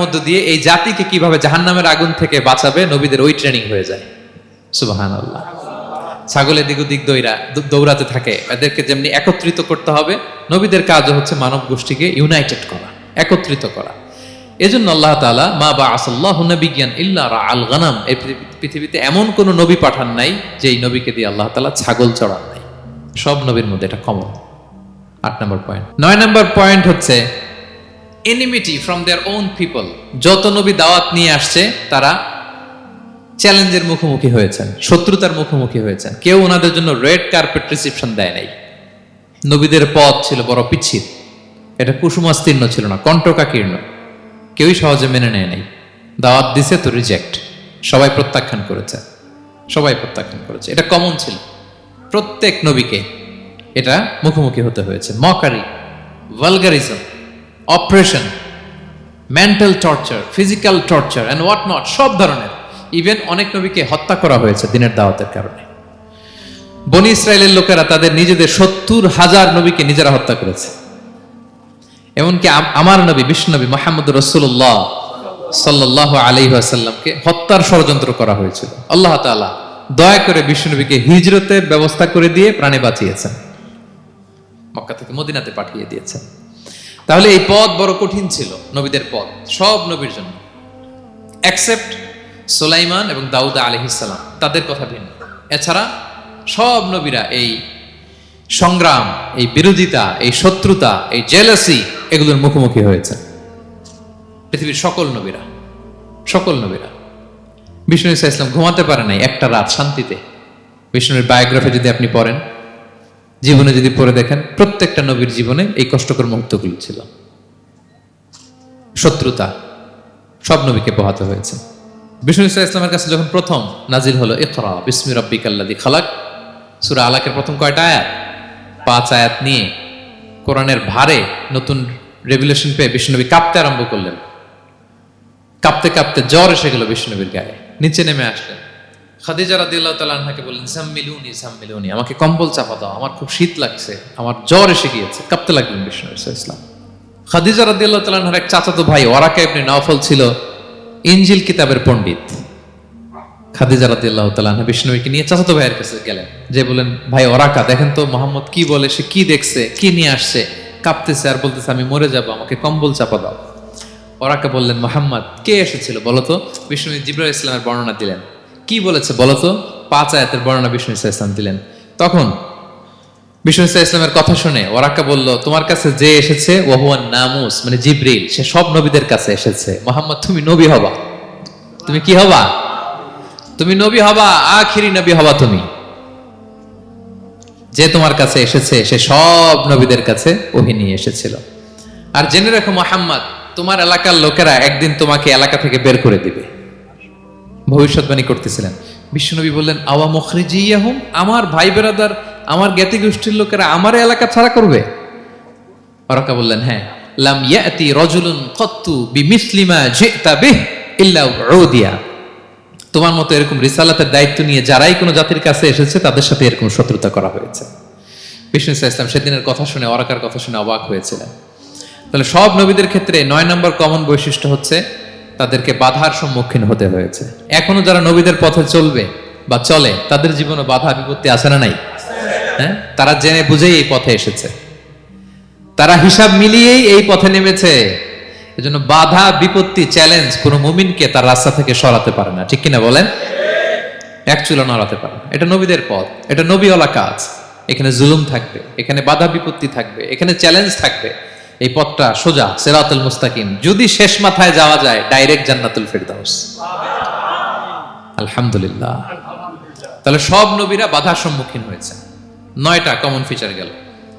মধ্য দিয়ে এই জাতিকে কীভাবে জাহান্নামের আগুন থেকে বাঁচাবে, নবীদের ওই ট্রেনিং হয়ে যায়। সুবাহান আল্লাহ ছাগল ওদিক দৌড়া দৌড়াতে থাকে। এদেরকে যেমনি একত্রিত করতে হবে, নবীদের কাজও হচ্ছে মানব গোষ্ঠীকে ইউনাইটেড করা, একত্রিত করা। এজন্য আল্লাহ তাআলা, মা বা আসল্লাহ নবিজ্ঞান ইল্লা আল গানাম, এই পৃথিবীতে এমন কোন নবী পাঠান নাই যে এই নবীকে দিয়ে আল্লাহ তাআলা ছাগল চড়ান নাই। সব নবীর মধ্যে এটা কমন আট নম্বর পয়েন্ট নয় নম্বর পয়েন্ট হচ্ছে enmity from their own people যত নবী দাওয়াত নিয়ে আসছে, তারা চ্যালেঞ্জের মুখোমুখি হয়েছেন, শত্রুতার মুখোমুখি হয়েছেন। কেউ ওনাদের জন্য রেড কার্পেট রিসিপশন দেয় নাই। নবীদের পথ ছিল বড় পিচ্ছিল। এটা কুসুমাস্তীর্ণ ছিল না, কণ্টকাকীর্ণ। কেউই সহজে মেনে নেয় নাই। দাওয়াত দিছে তো রিজেক্ট সবাই প্রত্যাখ্যান করেছে। সবাই প্রত্যাখ্যান করেছে। এটা কমন ছিল। প্রত্যেক নবীকে এটা মুখোমুখি হতে হয়েছে। Mockery vulgarism operation mental torture physical torture and what not সব ধরনের ইভেন অনেক নবীকে হত্যা করা হয়েছে দিনের দাওয়াতের কারণে। বনি ইসরায়েলের লোকেরা তাদের নিজেদের সত্তর হাজার নবীকে নিজেরা হত্যা করেছে। এমনকি আম- আমার নবী বিষ্ণু নবী মোহাম্মদ রসুল্লাহ সাল্লাহ আলহিহাসাল্লামকে হত্যার ষড়যন্ত্র করা হয়েছিল। আল্লাহ তাআলা দয়া করে বিষ্ণুনবীকে হিজরতের ব্যবস্থা করে দিয়ে প্রাণে বাঁচিয়েছেন। মক্কা থেকে মদিনাতে পাঠিয়ে দিয়েছেন। তাহলে এই পথ বড় কঠিন ছিল, নবীদের পথ, সব নবীর জন্য। অ্যাকসেপ্ট সোলাইমান এবং দাউদা আলহিসাল্লাম তাদের কথা ভিন্ন। এছাড়া সব নবীরা এই সংগ্রাম, এই বিরোধিতা, এই শত্রুতা, এই জেলাসি এগুলোর মুখোমুখি হয়েছে। পৃথিবীর সকল নবীরা সকল নবীরা। বিষ্ণু ইসা ইসলাম ঘুমাতে পারে নাই একটা রাত শান্তিতে। বিষ্ণুর বায়োগ্রাফি যদি আপনি পড়েন জীবনে যদি পড়ে দেখেন, প্রত্যেকটা নবীর জীবনে এই কষ্টকর মুহূর্তগুলো ছিল। শত্রুতা, সব নবীকে পোহাতে হয়েছে। বিষ্ণু ইসা ইসলামের কাছে যখন প্রথম নাজিল হলো, ইকরা, বিসমি রব্বিক আল্লাদি খালাক, সুরা আলাকের প্রথম কয়টা আয়াত? পাঁচ আয়াত নিয়ে কোরআনের ভারে নতুন রেগুলেশন পেয়ে বিষ্ণুনবী কাঁপতে আরম্ভ করলেন। কাঁপতে কাঁপতে জ্বর এসে গেল বিষ্ণুনবীর গায়ে। নিচে নেমে আসলেন। খাদিজা রাদিয়াল্লাহু তাআলা আনহাকে বললেন জাম্মিলুনি জাম্মিলুনি আমাকে কম্বল চাপা দাও, আমার খুব শীত লাগছে, আমার জ্বর এসে গিয়েছে, কাঁপতে লাগলেন বিষ্ণু ইসলাম। খাদিজা রাদিয়াল্লাহু তাআলা আনহার এক চাচাতো ভাই ওরাকা ইবনে নওফল ছিল, ইনজিল কিতাবের পণ্ডিত। খাদিজা রাদিয়াল্লাহু তাআলা আনহা বিষ্ণুকে নিয়ে চাচাতো ভাইয়ের কাছে গেলেন, যে বলেন ভাই ওরাকা দেখেন তো, মোহাম্মদ কি বলে, সে কি দেখছে, কি নিয়ে আসছে, কাঁপতেছে আর বলতেছে, আমি মরে যাব, আমাকে কম্বল চাপা দাও। ওরাকে বললেন, মোহাম্মদ, কে এসেছিল বলতো বিষ্ণু জিব্রাহ ইসলামের বর্ণনা দিলেন কি বলেছে বলতো পাঁচ আয়াতের বর্ণনা বিষ্ণু ইসা ইসলাম দিলেন। তখন বিষ্ণু ইসা ইসলামের কথা শুনে ওরাকা বলল, তোমার কাছে যে এসেছে ওহুয়ান নামুস মানে জিব্রিল, সে সব নবীদের কাছে এসেছে। মোহাম্মদ, তুমি নবী হবা। তুমি কি হবা? তুমি নবী হবা, আখিরি নবী হবা তুমি। যে তোমার কাছে এসেছে, সে সব নবীদের কাছে ওহি নিয়ে এসেছিল। আর জেনে রাখো মোহাম্মদ, তোমার এলাকার লোকেরা একদিন তোমাকে এলাকা থেকে বের করে দিবে। ভবিষ্যৎবাণী করতেছিলেন। বিশ্বনবী বললেন, আওয়া মুখরিজিয়াহুম? আমার ভাই বেরাদার, আমার জ্ঞাতি গোষ্ঠীর লোকেরা আমার এলাকা ছাড়া করবে? ওরাকা বললেন হ্যাঁ। লাম ইয়াতি রজুলুন কত্তু বি মিসলিমা জিতা বিহ ইল্লা উদিয়া তোমার মতো এরকম রিসালাতের দায়িত্ব নিয়ে যারাই কোনো জাতির কাছে এসেছে, তাদের সাথে এরকম শত্রুতা করা হয়েছে। বিষ্ণু ইসা ইসলাম সেদিনের কথা শুনে, ওরাকার কথা শুনে অবাক হয়েছিলেন। তাহলে সব নবীদের ক্ষেত্রে নয় নম্বর কমন বৈশিষ্ট্য হচ্ছে তাদেরকে বাধার সম্মুখীন হতে হয়েছে। এখনও যারা নবীদের পথে চলবে বা চলে, তাদের জীবনে বাধা বিপত্তি আছে না নাই? হ্যাঁ? তারা জেনে বুঝেই এই পথে এসেছে। তারা হিসাব মিলিয়েই এই পথে নেমেছে। এজন্য বাধা, বিপত্তি চ্যালেঞ্জ কোনো মুমিনকে তার রাস্তা থেকে সরাতে পারে না। ঠিক কিনা বলেন? এক চুলো নড়াতে পারে এটা নবীদের পথ। এটা নবীওয়ালা কাজ। এখানে জুলুম থাকবে, এখানে বাধা বিপত্তি থাকবে, এখানে চ্যালেঞ্জ থাকবে। এই পথটা সোজা, সেরাতুল মুস্তাকিম। যদি শেষ মাথায় যাওয়া যায়, ডাইরেক্ট জান্নাতুল ফেরদাউস। আলহামদুলিল্লাহ। তাহলে সব নবীরা বাধার সম্মুখীন হয়েছে। নয়টা কমন ফিচার গেল।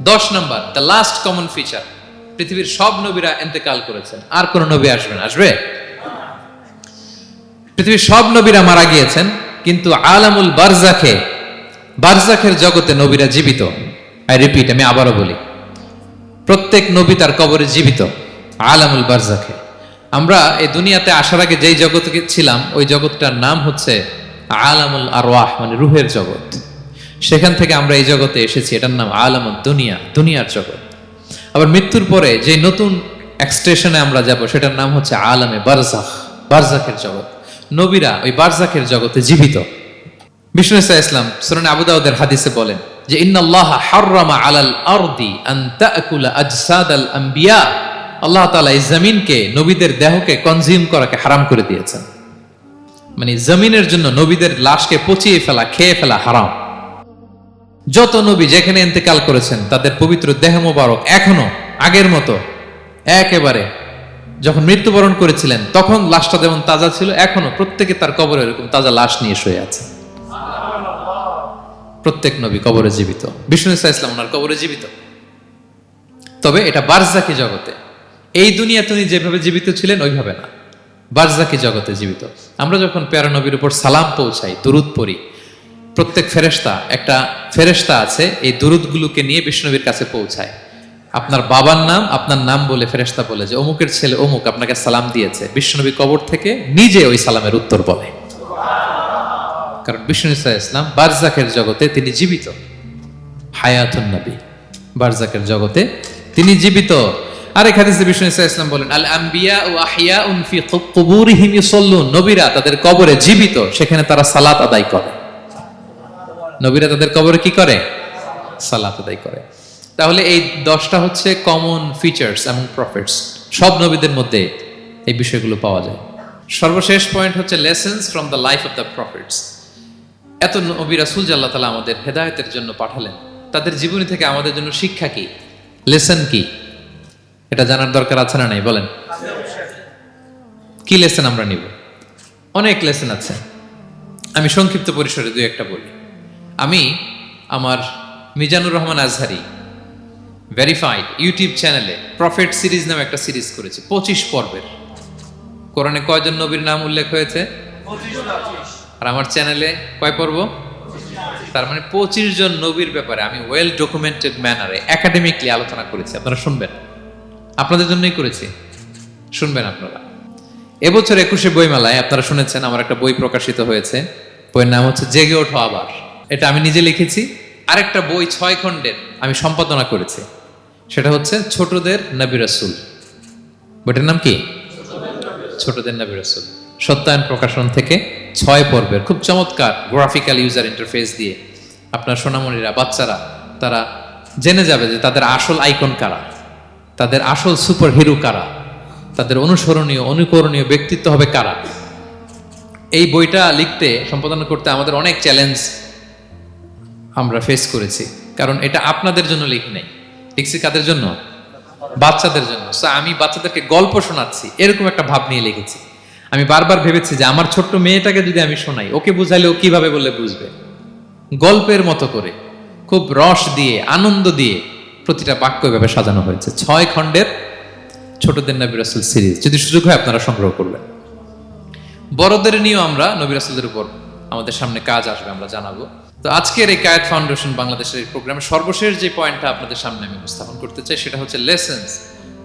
দশ নম্বর দ্য লাস্ট কমন ফিচার পৃথিবীর সব নবীরা এন্তেকাল করেছেন। আর কোন নবী আসবেন আসবে? পৃথিবীর সব নবীরা মারা গিয়েছেন, কিন্তু আলামুল বারজাখে বারজাখের জগতে নবীরা জীবিত। আই রিপিট আমি আবারও বলি। প্রত্যেক নবী তার কবরে জীবিত, আলামুল বারজাখে আমরা এই দুনিয়াতে আসার আগে যেই জগতে ছিলাম, ওই জগৎটার নাম হচ্ছে আলামুল আরওয়াহ মানে রুহের জগৎ। সেখান থেকে আমরা এই জগতে এসেছি, এটার নাম আলামুল দুনিয়া, দুনিয়ার জগৎ। আবার মৃত্যুর পরে যে নতুন এক্সটেশনে আমরা যাব, সেটার নাম হচ্ছে আলামে বারজাখ, বারজাখের জগৎ। নবীরা ওই বারজাখের জগতে জীবিত। বিষ্ণু ইসলাম সুরান আবু দাউদের হাদিসে বলেন যে, ইন্নাল্লাহ হাররামা আলাল আরদি আন আজসাদ আল আম্বিয়া। আল্লাহ তাআলা এই জমিনকে, নবীদের দেহকে কনজিউম করাকে হারাম করে দিয়েছেন। মানে জমিনের জন্য নবীদের লাশকে পচিয়ে ফেলা, খেয়ে ফেলা হারাম। যত নবী যেখানে ইন্তেকাল করেছেন, তাদের পবিত্র দেহ মোবারক এখনও, আগের মতো, একেবারে যখন মৃত্যুবরণ করেছিলেন, তখন লাশটা যেমন তাজা ছিল, এখনও প্রত্যেকে তার কবরে এরকম তাজা লাশ নিয়ে শুয়ে আছে। প্রত্যেক নবী কবরে জীবিত। বিষ্ণু ইসা ইসলাম ওনার কবরে জীবিত। তবে এটা বারজাকি জগতে। এই দুনিয়া তিনি যেভাবে জীবিত ছিলেন, ওইভাবে না। বারজাকি জগতে জীবিত। আমরা যখন প্যারা নবীর উপর সালাম পৌঁছাই, দুরুদ পড়ি, প্রত্যেক ফেরেশতা, একটা ফেরেশতা আছে, এই দুরুদগুলোকে নিয়ে বিষ্ণুনবীর কাছে পৌঁছায়। আপনার বাবার নাম, আপনার নাম বলে ফেরেশতা বলে যে, অমুকের ছেলে অমুক, আপনাকে সালাম দিয়েছে। বিষ্ণুনবী কবর থেকে নিজে ওই সালামের উত্তর বলে। কারণ বিষ্ণু ইসা ইসলাম বারজাকের জগতে তিনি জীবিত। হায়াতুন নবী বারজাকের জগতে তিনি জীবিত। আরেক হাদিসে বিষ্ণু ইসা ইসলাম বলেন, আল আম্বিয়া ও আহিয়া উন ফি কুবুরিহিম নবীরা তাদের কবরে জীবিত, সেখানে তারা সালাত আদায় করে। নবীরা তাদের কবরে কি করে? সালাত আদায় করে। তাহলে এই দশটা হচ্ছে কমন ফিচার্স এবং প্রফিটস সব নবীদের মধ্যে এই বিষয়গুলো পাওয়া যায়। সর্বশেষ পয়েন্ট হচ্ছে lessons from the life of the prophets এত নবী রাসুল যে আল্লাহ তালা আমাদের হেদায়তের জন্য পাঠালেন, তাদের জীবনী থেকে আমাদের জন্য শিক্ষা কি? লেসন কি? এটা জানার দরকার আছে না নাই? বলেন। কি লেসন আমরা নিব? অনেক লেসন আছে। আমি সংক্ষিপ্ত পরিসরে দুই একটা বলি। আমি আমার মিজানুর রহমান আজহারি ভেরিফাইড ইউটিউব চ্যানেলে প্রফেট সিরিজ নামে একটা সিরিজ করেছি, পঁচিশ পর্বের। কোরআনে কয়জন নবীর নাম উল্লেখ হয়েছে? আর আমার চ্যানেলে কয় পর্ব? তার মানে পঁচিশ জন নবীর ব্যাপারে আমি ওয়েল ডকুমেন্টেড ম্যানারে একাডেমিকলি আলোচনা করেছি। আপনারা শুনবেন। আপনাদের জন্যই করেছি। শুনবেন আপনারা। এবছর একুশে বইমেলায়, আপনারা শুনেছেন, আমার একটা বই প্রকাশিত হয়েছে। বইয়ের নাম হচ্ছে জেগে ওঠো আবার। এটা আমি নিজে লিখেছি। আরেকটা বই ছয় খণ্ডের আমি সম্পাদনা করেছি। সেটা হচ্ছে ছোটদের নবী রাসূল। বইটার নাম কি? ছোটদের নবী রাসূল। সত্যায়ন প্রকাশন থেকে ছয় পর্বের খুব চমৎকার গ্রাফিক্যাল ইউজার ইন্টারফেস দিয়ে আপনার সোনামণিরা, বাচ্চারা, তারা জেনে যাবে যে তাদের আসল আইকন কারা, তাদের আসল সুপার হিরো কারা, তাদের অনুসরণীয়, অনুকরণীয় ব্যক্তিত্ব হবে কারা। এই বইটা লিখতে, সম্পাদনা করতে আমাদের অনেক চ্যালেঞ্জ আমরা ফেস করেছি, কারণ এটা আপনাদের জন্য লিখ নাই। লিখছি কাদের জন্য? বাচ্চাদের জন্য। আমি বাচ্চাদেরকে গল্প শোনাচ্ছি, এরকম একটা ভাব নিয়ে লিখেছি। আমি বারবার ভেবেছি যে আমার ছোট্ট মেয়েটাকে যদি আমি শোনাই, ওকে বুঝাইলে ও কীভাবে বললে বুঝবে? গল্পের মতো করে, খুব রস দিয়ে, আনন্দ দিয়ে প্রতিটা বাক্য এভাবে সাজানো হয়েছে। ছয় খণ্ডের ছোটদের নবী রাসুল সিরিজ। যদি সুযোগ হয় আপনারা সংগ্রহ করবেন। বড়দের নিয়েও আমরা নবী রাসুলদের উপর আমাদের সামনে কাজ আসবে, আমরা জানাব। তো আজকের এই কায়েত ফাউন্ডেশন বাংলাদেশের এই প্রোগ্রামে সর্বশেষ যে পয়েন্টটা আপনাদের সামনে আমি উপস্থাপন করতে চাই, সেটা হচ্ছে lessons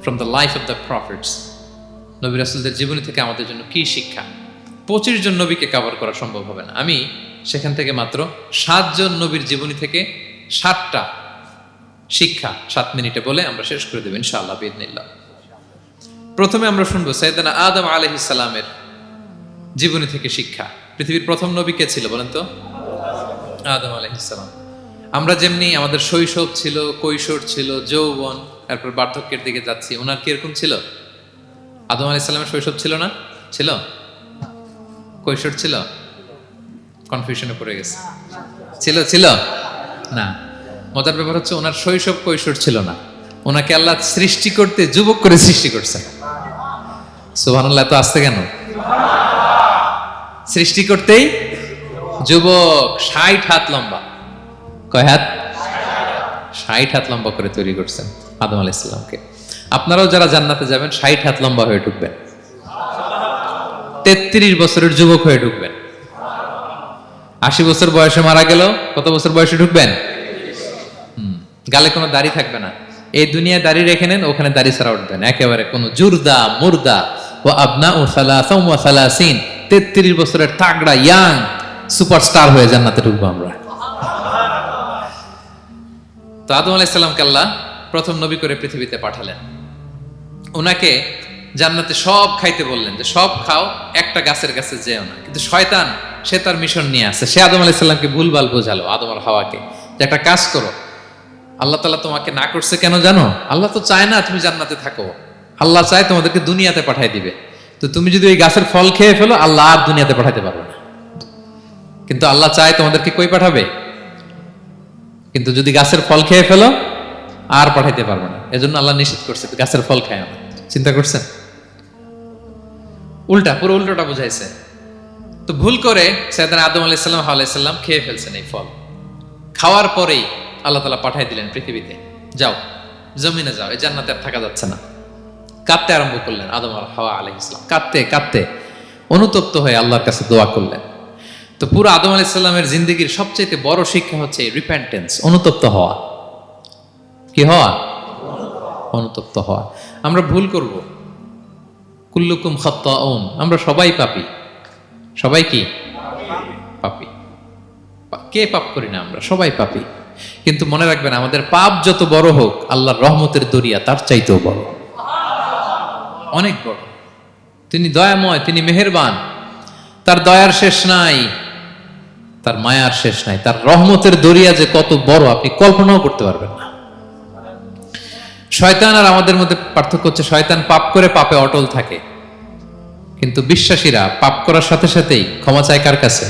from the life of the prophets নবী রাসুলদের জীবনী থেকে আমাদের জন্য কি শিক্ষা? পঁচিশ জন নবীকে কভার করা সম্ভব হবে না। আমি সেখান থেকে মাত্র সাতজন নবীর জীবনী থেকে ষাটটা শিক্ষা সাত মিনিটে বলে আমরা শেষ করে দেব ইনশাআল্লাহ বিদিনিল্লাহ প্রথমে আমরা শুনব সৈয়দানা আদম আলহিসালামের জীবনী থেকে শিক্ষা। পৃথিবীর প্রথম নবী কে ছিল বলেন তো? আদম আলহিসাম আমরা যেমনি আমাদের শৈশব ছিল, কৈশোর ছিল, যৌবন, তারপর বার্ধক্যের দিকে যাচ্ছি, ওনার কীরকম ছিল? আদম আলাইসাল্লামের শৈশব ছিল না? ছিল? কৈশোর ছিল? কনফিউশনে পড়ে গেছে। ছিল ছিল? না। মজার ব্যাপার হচ্ছে ওনার শৈশব কৈশোর ছিল না। ওনাকে আল্লাহ সৃষ্টি করতে যুবক করে সৃষ্টি করছে। সুবহানাল্লাহ তো আসতে কেন? সৃষ্টি করতেই যুবক ষাট হাত লম্বা। কয় হাত? ষাট হাত। লম্বা করে তৈরি করছেন আদম আলাইসাল্লামকে আপনারাও যারা জান্নাতে যাবেন, ষাট হাত লম্বা হয়ে ঢুকবেন। তেত্রিশ বছরের যুবক হয়ে ঢুকবেন। আশি বছর বয়সে মারা গেল, কত বছর বয়সে ঢুকবেন? গালে কোনো দাড়ি থাকবে না। এই দুনিয়ায় দাড়ি রেখে নেন, ওখানে দাড়ি ছাড়া উঠবেন একেবারে কোনো জুরদা, মুর্দা ও আবনা ও সালাসিন। তেত্রিশ বছরের তাগড়া, ইয়াং সুপারস্টার হয়ে জান্নাতে ঢুকবো আমরা। তো আদম আলাইসাল্লামকে আল্লাহ প্রথম নবী করে পৃথিবীতে পাঠালেন। ওনাকে জান্নাতে সব খাইতে বললেন যে, সব খাও, একটা গাছের কাছে যেও না। কিন্তু শয়তান, সে তার মিশন নিয়ে আসছে সে আদম আলাইসাল্লামকে ভুলভাল বোঝালো, আদম আর হাওয়াকে, যে একটা কাজ করো। আল্লাহ তালা তোমাকে না করছে কেন জানো? আল্লাহ তো চায় না তুমি জান্নাতে থাকো। আল্লাহ চায় তোমাদেরকে দুনিয়াতে পাঠাই দিবে। তো তুমি যদি ওই গাছের ফল খেয়ে ফেলো, আল্লাহ আর দুনিয়াতে পাঠাতে পারবে না। কিন্তু আল্লাহ চায় তোমাদেরকে কই পাঠাবে? কিন্তু যদি গাছের ফল খেয়ে ফেলো আর পাঠাইতে পারবে না। এজন্য আল্লাহ নিষেধ করছে, গাছের ফল খায় না। চিন্তা করছেন? উল্টা, পুরো উল্টোটা বুঝাইছে। তো ভুল করে সৈয়দান আদম আলাইসাল্লাম আলাইসাল্লাম খেয়ে ফেলছেন এই ফল। খাওয়ার পরেই আল্লাহ তালা পাঠাই দিলেন পৃথিবীতে। যাও, জমিনে যাও, এই জান্নাতে আর থাকা যাচ্ছে না। কাঁদতে আরম্ভ করলেন আদম আর হাওয়া আলহ ইসলাম কাঁদতে কাঁদতে অনুতপ্ত হয়ে আল্লাহর কাছে দোয়া করলেন। তো পুরো আদম আলাইসাল্লামের জিন্দগির সবচেয়ে বড় শিক্ষা হচ্ছে রিপেন্টেন্স অনুতপ্ত হওয়া। কি হওয়া? অনুতপ্ত হওয়া। আমরা ভুল করব। কুল্লুকুম খত্তাউন। আমরা সবাই পাপি। সবাই কি? পাপি। কে পাপ করি না আমরা? সবাই পাপি। কিন্তু মনে রাখবেন, আমাদের পাপ যত বড় হোক, আল্লাহর রহমতের দরিয়া তার চাইতেও বড়। অনেক বড়। তিনি দয়াময়, তিনি মেহেরবান। তার দয়ার শেষ নাই। তার মায়ার শেষ নাই। তার রহমতের দরিয়া যে কত বড়, আপনি কল্পনাও করতে পারবেন না। শয়তান আর আমাদের মধ্যে পার্থক্য হচ্ছে শয়তান পাপ করে পাপে অটল থাকে। কিন্তু বিশ্বাসীরা পাপ করার সাথে সাথেই ক্ষমা চায় কার কাছে?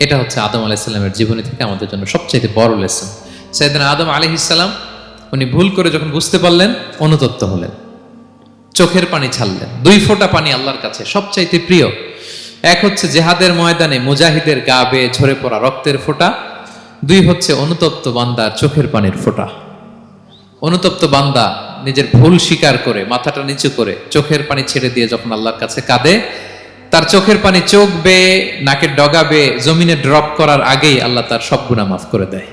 এটা হচ্ছে আদম আলাইসাল্লামের জীবনী থেকে আমাদের জন্য সবচেয়ে বড় লেসন সেদিন আদম আলি ইসাল্লাম উনি ভুল করে যখন বুঝতে পারলেন, অনুতপ্ত হলেন। চোখের পানি ছাড়লেন। দুই ফোঁটা পানি আল্লাহর কাছে সবচাইতে প্রিয়। এক হচ্ছে জেহাদের ময়দানে মুজাহিদের গা বেয়ে ঝরে পড়া রক্তের ফোঁটা। দুই হচ্ছে অনুতপ্ত বান্দার চোখের পানির ফোঁটা। অনুতপ্ত বান্দা নিজের ভুল স্বীকার করে, মাথাটা নিচু করে, চোখের পানি ছেড়ে দিয়ে যখন আল্লাহর কাছে কাঁদে, তার চোখের পানি চোখ বেয়ে নাকের ডগা বেয়ে, জমিনে ড্রপ করার আগেই আল্লাহ তার সব গুণা মাফ করে দেয়।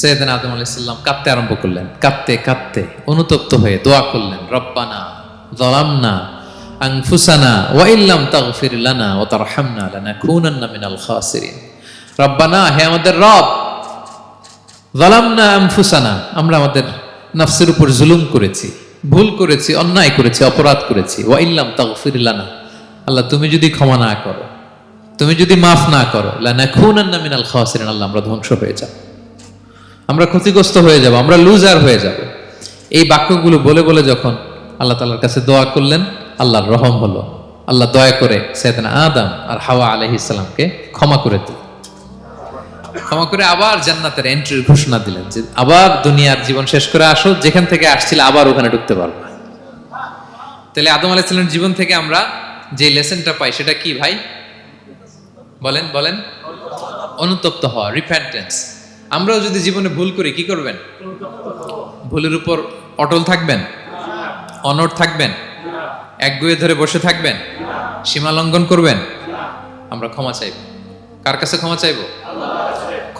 সৈয়দিন আদম আলাইসাল্লাম কাঁদতে আরম্ভ করলেন। কাঁদতে কাঁদতে অনুতপ্ত হয়ে দোয়া করলেন, রব্বানা জলামনা আনফুসানা ওয়া ইল্লাম তাগফির লানা ওয়া তারহামনা লানাকুনান্না মিনাল খাসিরিন। রব্বানা, হে আমাদের রব জালামনা আনফুসানা, আমরা আমাদের নফসের উপর জুলুম করেছি, ভুল করেছি, অন্যায় করেছি, অপরাধ করেছি। ওয়া ইল্লাম তাগফির আল্লাহ তুমি যদি ক্ষমা না করো, তুমি যদি মাফ না করো, লানাকুনান্না মিনাল খাসিরিন, আল্লাহ আমরা ধ্বংস হয়ে যাব। আমরা ক্ষতিগ্রস্ত হয়ে যাব, আমরা লুজার হয়ে যাব। এই বাক্যগুলো বলে বলে যখন আল্লাহ তালার কাছে দোয়া করলেন, আল্লাহর রহম হলো। আল্লাহ দয়া করে সেদিন আদম আর হাওয়া আলহ ইসলামকে ক্ষমা করে দিল ক্ষমা করে আবার জান্নাতের এন্ট্রির ঘোষণা দিলেন যে আবার দুনিয়ার জীবন শেষ করে আসো, যেখান থেকে আসছিল আবার ওখানে ঢুকতে পারবে। তাহলে আদম আলাইসাল্লামের জীবন থেকে আমরা যে লেসনটা পাই, সেটা কি ভাই? বলেন বলেন। অনুতপ্ত হওয়া রিপেন্টেন্স আমরাও যদি জীবনে ভুল করি, কি করবেন? ভুলের উপর অটল থাকবেন? অনড় থাকবেন? এক গুয়ে ধরে বসে থাকবেন? সীমা লঙ্ঘন করবেন? আমরা ক্ষমা চাইব। কার কাছে ক্ষমা চাইব?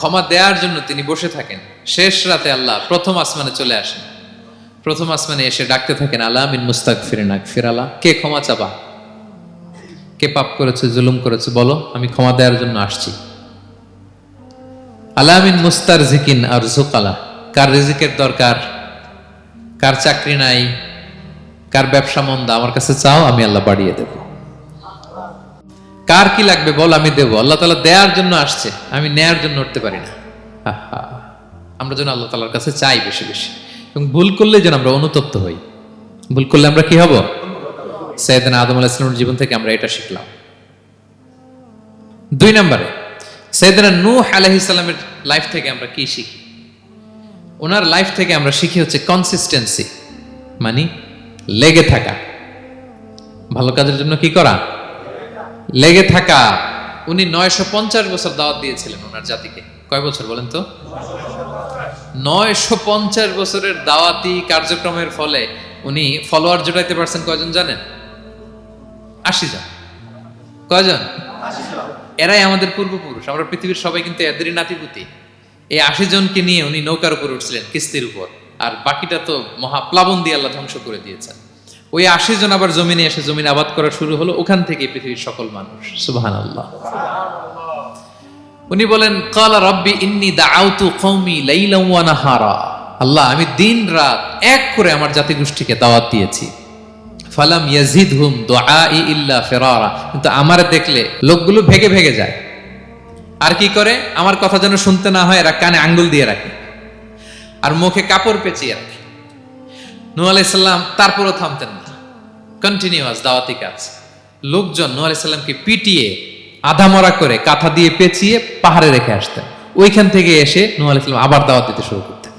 ক্ষমা দেওয়ার জন্য তিনি বসে থাকেন। শেষ রাতে আল্লাহ প্রথম আসমানে চলে আসেন। প্রথম আসমানে এসে ডাকতে থাকেন আল্লাহ মিন মুস্তাক ফিরিনাক ফিরালা কে ক্ষমা চাবা? কে পাপ করেছে, জুলুম করেছে, বলো, আমি ক্ষমা দেওয়ার জন্য আসছি। আলামিন মুস্তার জিকিন আর জুকালা কার রিজিকের দরকার? কার চাকরি নাই? কার ব্যবসা মন্দা? আমার কাছে চাও, আমি আল্লাহ বাড়িয়ে দেব। কার কি লাগবে বল, আমি দেব। আল্লাহ তালা দেওয়ার জন্য আসছে, আমি নেয়ার জন্য উঠতে পারি না। আমরা যেন আল্লাহ তালার কাছে চাই বেশি বেশি। এবং ভুল করলে যেন আমরা অনুতপ্ত হই। ভুল করলে আমরা কি হব? সৈয়দিন আদম আলাহ ইসলামের জীবন থেকে আমরা এটা শিখলাম। দুই নম্বরে সৈয়দনা নূহ আলাইহিস সালামের লাইফ থেকে আমরা কি শিখি? ওনার লাইফ থেকে আমরা শিখি হচ্ছে কনসিস্টেন্সি মানে লেগে থাকা। ভালো কাজের জন্য কি করা? লেগে থাকা, উনি নয়শো পঞ্চাশ বছর দাওয়াত দিয়েছিলেন ওনার জাতিকে। কয় বছর বলেন তো? নয়শো পঞ্চাশ বছরের দাওয়াতি কার্যক্রমের ফলে উনি ফলোয়ার জোটাইতে পারছেন কয়জন জানেন? আশি জন। কয়জন? এরাই আমাদের পূর্বপুরুষ। আমরা পৃথিবীর সবাই কিন্তু এদেরই নাতিপুতি। এই আশি জনকে নিয়ে উনি নৌকার উপর উঠছিলেন, কিস্তির উপর। আর বাকিটা তো মহাপ্লাবন দিয়ে আল্লাহ ধ্বংস করে দিয়েছেন। ওই আশি জন আবার জমিনে এসে জমিন আবাদ করা শুরু হলো, ওখান থেকে পৃথিবীর সকল মানুষ। সুবহান আল্লাহ উনি বলেন, কালা রব্বি ইন্নি লাইলাম ওয়া নাহারা। আল্লাহ, আমি দিন রাত এক করে আমার জাতি গোষ্ঠীকে দাওয়াত দিয়েছি। ফালাম ইয়াজিদ হুম দোয়া ইল্লা ফেরারা। কিন্তু আমার দেখলে লোকগুলো ভেগে ভেগে যায়। আর কি করে? আমার কথা যেন শুনতে না হয়, এরা কানে আঙ্গুল দিয়ে রাখে। আর মুখে কাপড় পেঁচিয়ে রাখে। নু আলাইসাল্লাম তারপরও থামতেন না। কন্টিনিউয়াস দাওয়াতি কাজ। লোকজন নু আলাইসাল্লামকে পিটিয়ে আধামরা করে কাঁথা দিয়ে পেঁচিয়ে পাহাড়ে রেখে আসতেন। ওইখান থেকে এসে নু আলাইসাল্লাম আবার দাওয়াত দিতে শুরু করতেন।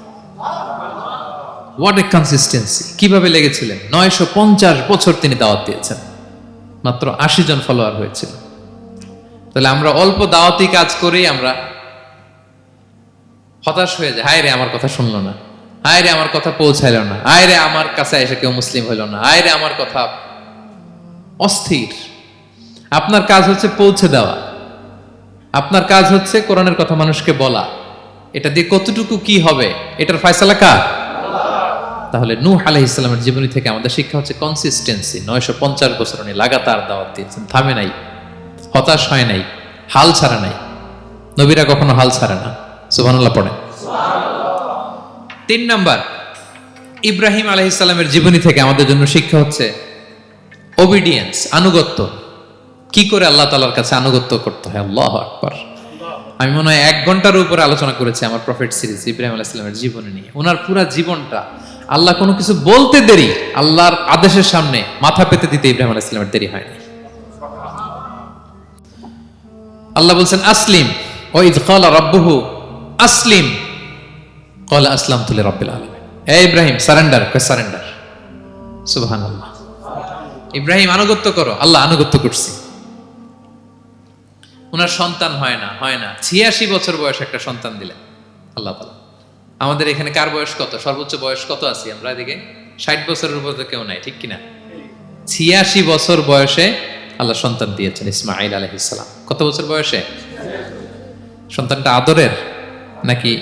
হোয়াট এ কনসিস্টেন্সি কীভাবে লেগেছিলেন? নয়শো পঞ্চাশ বছর তিনি দাওয়াত দিয়েছেন। মাত্র আশি জন ফলোয়ার হয়েছিল। তাহলে আমরা অল্প দাওয়াতি কাজ করেই আমরা হতাশ হয়ে যায় হায় রে, আমার কথা শুনলো না। হায় রে আমার কথা পৌঁছাইলো না। আয়রে আমার কাছে এসে কেউ মুসলিম হইল না। আয়রে আমার কথা অস্থির। আপনার কাজ হচ্ছে পৌঁছে দেওয়া। আপনার কাজ হচ্ছে কোরআনের কথা মানুষকে বলা। এটা দিয়ে কতটুকু কি হবে? এটার ফয়সালা কার? তাহলে নূহ আলাইহিস সালামের জীবনী থেকে আমাদের শিক্ষা হচ্ছে কনসিস্টেন্সি নয়শো পঞ্চাশ বছর উনি লাগাতার দাওয়াত দিয়েছেন। থামে নাই। হতাশ হয় নাই। হাল ছাড়া নাই। নবীরা কখনো হাল ছাড়ে না। সুবহানাল্লাহ পড়ে তিন নাম্বার, ইব্রাহিম আলাইহিসসালামের জীবনী থেকে আমাদের জন্য শিক্ষা হচ্ছে ওবিডিয়েন্স আনুগত্য। কি করে আল্লাহ তালার কাছে আনুগত্য করতে হয়? আল্লাহ আকবার। আমি মনে হয় এক ঘণ্টার উপরে আলোচনা করেছি আমার প্রফেট সিরিজ ইব্রাহিম আলাইহিসসালামের জীবনী নিয়ে। ওনার পুরা জীবনটা আল্লাহ কোনো কিছু বলতে দেরি, আল্লাহর আদেশের সামনে মাথা পেতে দিতে ইব্রাহিম আলাইহিসসালামের দেরি হয়নি। আল্লাহ বলছেন, আসলিম। ও ইদ ক্বালা রাব্বুহু, আসলিম। ক্বালা আসলামতু লিরাব্বিল আলামিন এ ইব্রাহিম সারেন্ডার সারেন্ডার ইব্রাহিম আনুগত্য করো। আল্লাহ আনুগত্য করছি। ওনার সন্তান হয় না হয় না। ছিয়াশি বছর বয়স একটা সন্তান দিলেন। আল্লাহ তালা আমাদের এখানে কার বয়স কত? সর্বোচ্চ বয়স কত আছি আমরা এদিকে? ষাট বছরের উপর তো কেউ নাই, ঠিক কিনা? ছিয়াশি বছর বয়সে আল্লাহ সন্তান দিয়েছেন ইসমাইল আলহিসাম কত বছর বয়সে? সন্তানটা আদরের নাকি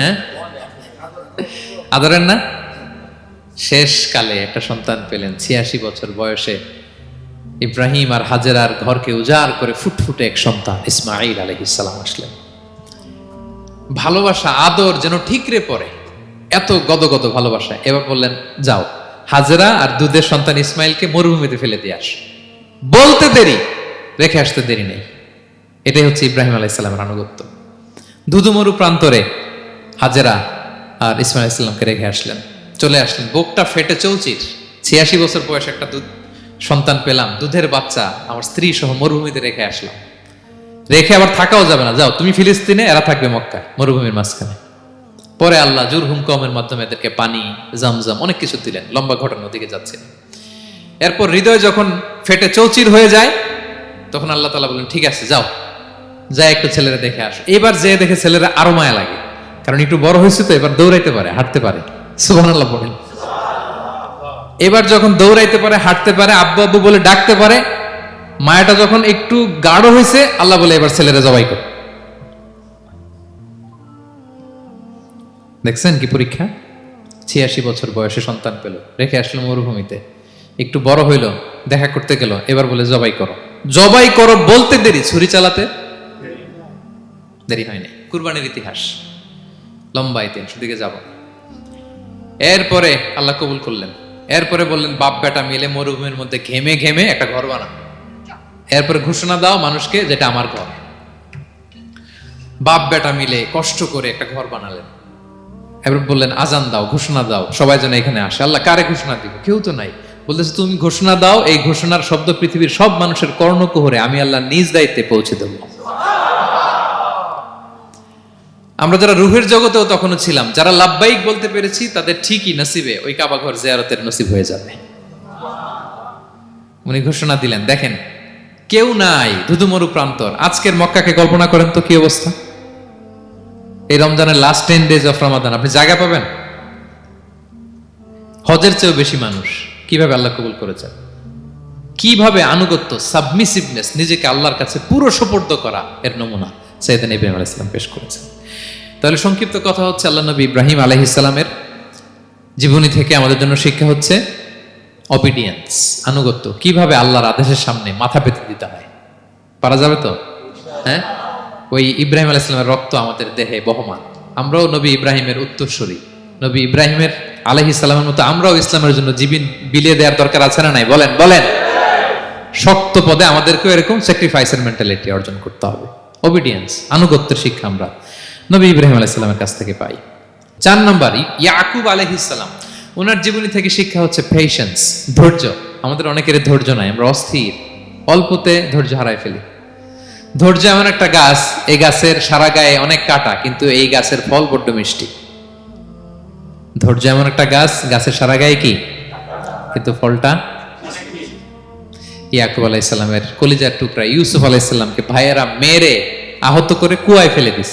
হ্যাঁ? আদরের না? শেষ কালে একটা সন্তান পেলেন, ছিয়াশি বছর বয়সে। ইব্রাহিম আর হাজেরার ঘরকে উজাড় করে ফুটফুটে এক সন্তান ইসমাইল আলহিসাম আসলেন। ভালোবাসা, আদর যেন ঠিকরে পড়ে, এত গদগদ ভালোবাসা। এবার বললেন, যাও, হাজেরা আর দুধের সন্তান ইসমাইলকে মরুভূমিতে ফেলে দিয়ে আস। বলতে দেরি, রেখে আসতে দেরি নেই। এটাই হচ্ছে ইব্রাহিম আলাইসাল্লামের আনুগত্য। ধুধুমরু প্রান্তরে হাজেরা আর ইসমাইল ইসলামকে রেখে আসলেন। চলে আসলেন। বুকটা ফেটে চৌচির ছিয়াশি বছর বয়স একটা দুধ সন্তান পেলাম। দুধের বাচ্চা। আমার স্ত্রী সহ মরুভূমিতে রেখে আসলাম। রেখে আবার থাকাও যাবে না। যাও, তুমি ফিলিস্তিনে, এরা থাকবে মক্কায়, মরুভূমির মাঝখানে। পরে আল্লাহ জুর হুমকমের মাধ্যমে এদেরকে পানি, জামজাম অনেক কিছু দিলেন। লম্বা ঘটনার দিকে যাচ্ছে। এরপর হৃদয় যখন ফেটে চৌচির হয়ে যায়, তখন আল্লাহ তালা বলেন ঠিক আছে, যাও। যা একটু ছেলেরা দেখে আস। এবার যে দেখে ছেলেরা আরও মায়া লাগে। কারণ একটু বড় হয়েছে তো, এবার দৌড়াইতে পারে, হাঁটতে পারে। সুবাহ বলেন এবার যখন দৌড়াইতে পারে, হাঁটতে পারে, আব্বু আব্বু বলে ডাকতে পারে, মায়াটা যখন একটু গাঢ় হয়েছে, আল্লাহ বলে এবার ছেলেরা জবাই কর। দেখছেন কি পরীক্ষা? ছিয়াশি বছর বয়সে সন্তান পেল, রেখে আসলো মরুভূমিতে। একটু বড় হইল, দেখা করতে গেল, এবার বলে জবাই করো। জবাই করো বলতে দেরি, ছুরি চালাতে দেরি হয়নি, কুরবানির ইতিহাস। লম্বা ইতিহাস দিকে যাব। এরপরে আল্লাহ কবুল করলেন। এরপরে বললেন, বাপ বেটা মিলে মরুভূমির মধ্যে ঘেমে ঘেমে একটা ঘর বানা এরপরে ঘোষণা দাও মানুষকে যেটা আমার ঘর। বাপ বেটা মিলে কষ্ট করে একটা ঘর বানালেন। এবার বললেন, আজান দাও, ঘোষণা দাও, সবাই যেন এখানে আসে। আল্লাহ কারে ঘোষণা দিব? কেউ তো নাই। বলতেছে, তুমি ঘোষণা দাও, এই ঘোষণার শব্দ পৃথিবীর সব মানুষের কর্ণকুহরে আমি আল্লাহ নিজ দায়িত্বে পৌঁছে দেব। আমরা যারা রুহের জগতেও তখনও ছিলাম, যারা লাভবাহিক বলতে পেরেছি, তাদের ঠিকই নসিবে ওই কাবা ঘর জিয়ারতের নসিব হয়ে যাবে। উনি ঘোষণা দিলেন, দেখেন, কেউ নাই ধুধুমরু প্রান্তর। আজকের মক্কাকে কল্পনা করেন তো কি অবস্থা? এই রমজানের last ten days of Ramadan আপনি জায়গা পাবেন? হজের চেয়েও বেশি মানুষ। কীভাবে আল্লাহ কবুল করেছেন? কীভাবে আনুগত্য সাবমিসিভনেস নিজেকে আল্লাহর কাছে পুরো সোপর্দ করা এর নমুনা সৈয়দান ইব্রাহিম আলাইহিস পেশ করেছেন। তাহলে সংক্ষিপ্ত কথা হচ্ছে আল্লাহ নবী ইব্রাহিম আলাইহিস সালামের জীবনী থেকে আমাদের জন্য শিক্ষা হচ্ছে অবিডিয়েন্স আনুগত্য। কীভাবে আল্লাহর আদেশের সামনে মাথা পেতে দিতে হয়? পারা যাবে তো? হ্যাঁ? ওই ইব্রাহিম আলাইহিস সালামের রক্ত আমাদের দেহে বহমান। আমরাও নবী ইব্রাহিমের উত্তরসূরি। নবী ইব্রাহিমের আলহি সালামের মতো আমরাও ইসলামের জন্য জীবিন বিলিয়ে দেওয়ার দরকার আছে না নাই? বলেন বলেন। শক্ত পদে আমাদেরকেও এরকম স্যাক্রিফাইসের মেন্টালিটি অর্জন করতে হবে। ওবিডিয়েন্স আনুগত্যের শিক্ষা আমরা নবী ইব্রাহিম আলাইসাল্লামের কাছ থেকে পাই। চার নম্বর ইয়াকুব আলহিসাল্লাম ওনার জীবনী থেকে শিক্ষা হচ্ছে পেশেন্স ধৈর্য। আমাদের অনেকের ধৈর্য নাই, আমরা অস্থির। অল্পতে ধৈর্য হারাই ফেলি। ধৈর্য এমন একটা গাছ, এই গাছের সারা গায়ে অনেক কাটা, কিন্তু এই গাছের ফল বড্ড মিষ্টি। ধৈর্য এমন একটা গাছ, গাছের সারা গায়ে কি? কিন্তু ফলটা ইয়াকুব আলাইসাল্লামের কলিজার টুকরা, ইউসুফ আলাইসাল্লামকে ভাইয়েরা মেরে আহত করে কুয়ায় ফেলে দিস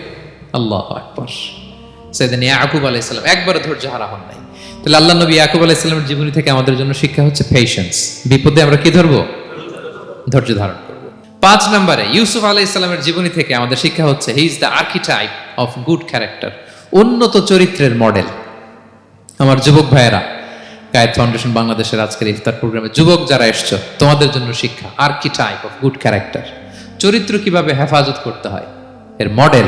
আল্লাহ আকবর। সেদিন ইয়াকুব একবারে ধৈর্য হারা হন নাই। তাহলে আল্লাহ নবী ইয়াকুব জীবনী থেকে আমাদের জন্য শিক্ষা হচ্ছে পেশেন্স বিপদে আমরা কি ধরবো? ধৈর্য ধারণ পাঁচ নম্বরে, ইউসুফ জীবনী থেকে আমাদের শিক্ষা হচ্ছে he is the archetype of good character উন্নত চরিত্রের মডেল আমার যুবক ভাইয়েরা গায়ের ফাউন্ডেশন বাংলাদেশের আজকের ইফতার প্রোগ্রামে যুবক যারা এসছো, তোমাদের জন্য শিক্ষা আর্কিটাইপ অফ গুড ক্যারেক্টার চরিত্র কীভাবে হেফাজত করতে হয়? এর মডেল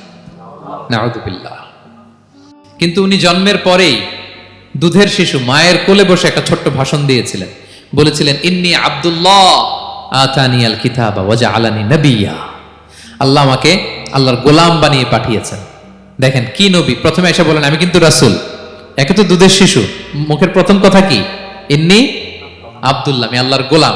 নাউদুবিল্লাহ কিন্তু উনি জন্মের পরেই দুধের শিশু মায়ের কোলে বসে একটা ছোট্ট ভাষণ দিয়েছিলেন। বলেছিলেন, ইন্নি আব্দুল্লাহ আতানি আল কিতাবা ওয়াজা আলানি নবিয়া। আল্লাহ আমাকে আল্লাহর গোলাম বানিয়ে পাঠিয়েছেন। দেখেন, কি নবী? প্রথমে এসে বলেন, আমি কিন্তু রাসূল। একে তো দুধের শিশু। মুখের প্রথম কথা কি? ইন্নি আব্দুল্লাহ, আমি আল্লাহর গোলাম।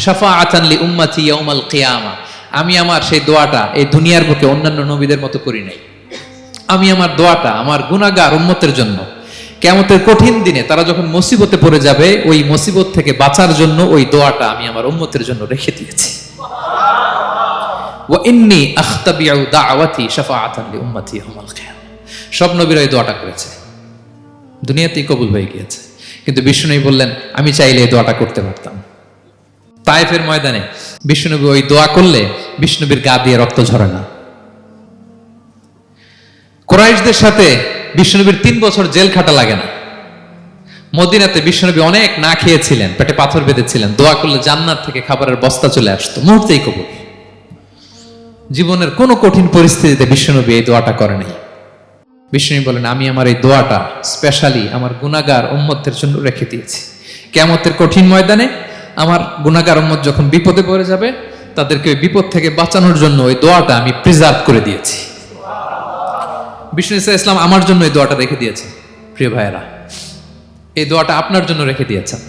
দাওয়াতি শাফাআতান লি উম্মতি ইয়াউমাল কিয়ামা। আমি আমার সেই দোয়াটা এই দুনিয়ার বুকে অন্যান্য নবীদের মতো করি নাই। আমি আমার দোয়াটা আমার গুনাহগার উম্মতের জন্য। কেমতের কঠিন দিনে তারা যখন মুসিবতে পড়ে যাবে, ওই মুসিবত থেকে বাঁচার জন্য ওই দোয়াটা আমি আমার উম্মতের জন্য রেখে দিয়েছি। ইন্নি আখতাবিউ দাওয়াতি শাফাআতান লি উম্মতি ইয়াউমাল কিয়ামা। সব নবীরা এই দোয়াটা করেছে। দুনিয়াতেই কবুল হয়ে গিয়েছে। কিন্তু বিষ্ণুনবী বললেন, আমি চাইলে এই দোয়াটা করতে পারতাম। তায়েফের ময়দানে বিষ্ণুনবী ওই দোয়া করলে বিষ্ণুবীর গা দিয়ে রক্ত ঝরে না কোরাইশদের সাথে বিষ্ণুনবীর তিন বছর জেল খাটা লাগে না। মদিনাতে বিষ্ণুনবী অনেক না খেয়েছিলেন, পেটে পাথর বেঁধেছিলেন, দোয়া করলে জান্নাত থেকে খাবারের বস্তা চলে আসতো মুহূর্তেই কবুল। জীবনের কোনো কঠিন পরিস্থিতিতে বিষ্ণুনবী এই দোয়াটা করে নাই। বিষ্ণু বলেন, আমি আমার এই দোয়াটা স্পেশালি আমার গুনাগার উম্মতের জন্য রেখে দিয়েছি। কেমতের কঠিন ময়দানে আমার উম্মত যখন বিপদে পড়ে যাবে, তাদেরকে বিপদ থেকে বাঁচানোর জন্য ওই দোয়াটা আমি প্রিজার্ভ করে দিয়েছি। বিষ্ণু ইসা ইসলাম আমার জন্য এই দোয়াটা রেখে দিয়েছে প্রিয় ভাইয়েরা। এই দোয়াটা আপনার জন্য রেখে দিয়েছেন।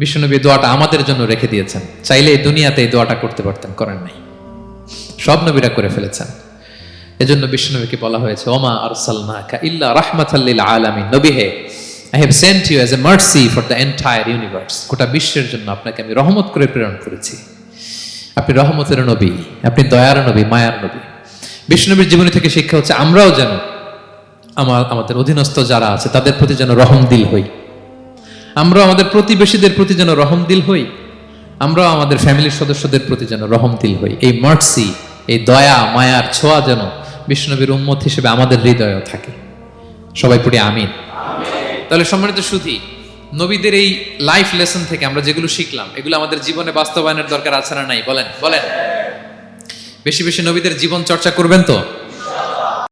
বিষ্ণুনবী দোয়াটা আমাদের জন্য রেখে দিয়েছেন। চাইলে এই দুনিয়াতে এই দোয়াটা করতে পারতেন, করেন নাই। সব নবীরা করে ফেলেছেন। এজন্য বিষ্ণুনবীকে বলা হয়েছে, ওমা আর আরসালনাকা ইল্লা রাহমাতাল্লিল আলামিন। নবী হে I have sent you as a mercy for the entire universe গোটা বিশ্বের জন্য আপনাকে আমি রহমত করে প্রেরণ করেছি। আপনি রহমতের নবী, আপনি দয়ার নবী, মায়ার নবী। বিষ্ণুনবীর জীবনী থেকে শিক্ষা হচ্ছে, আমরাও যেন আমার, আমাদের অধীনস্থ যারা আছে, তাদের প্রতি যেন রহম দিল হই। আমরা আমাদের প্রতিবেশীদের প্রতি যেন রহম দিল হই। আমরাও আমাদের ফ্যামিলির সদস্যদের প্রতি যেন রহম দিল হই। এই মার্সি এই দয়া, মায়ার ছোঁয়া যেন বিষ্ণুবীর উম্মত হিসেবে আমাদের হৃদয়েও থাকে। সবাই পড়ি আমিন। তাহলে সম্মানিত সুধী, নবীদের এই লাইফ লেসন থেকে আমরা যেগুলো শিখলাম, এগুলো আমাদের জীবনে বাস্তবায়নের দরকার আছে না নাই? বলেন বলেন। বেশি বেশি নবীদের জীবন চর্চা করবেন তো?